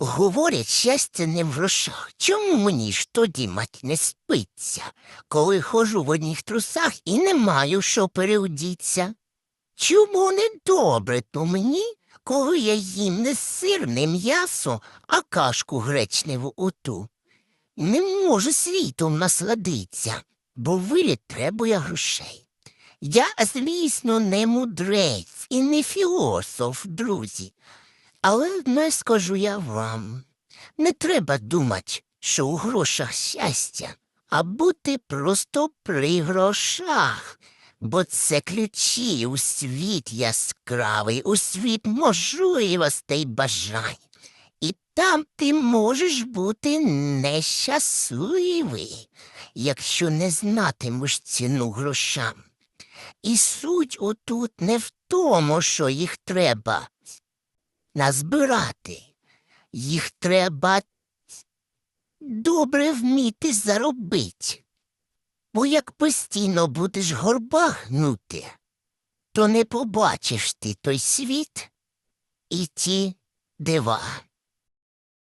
Говорять, щастя не в грошах. Чому мені ж тоді, мать, не спиться, коли хожу в одних трусах і не маю що переодіться? Чому не добре то мені, коли я їм не сирне м'ясо, а кашку гречневу оту? Не можу світом насладитися, бо виліт требує грошей. Я, звісно, не мудрець і не філософ, друзі. Але не скажу я вам. Не треба думати, що у грошах щастя, а бути просто при грошах. Бо це ключі у світ яскравий, у світ можливостей бажань. І там ти можеш бути нещасливий, якщо не знатимеш ціну грошам. І суть отут не в тому, що їх треба назбирати. Їх треба добре вміти заробити. Бо як постійно будеш горба гнути, то не побачиш ти той світ і ті дива.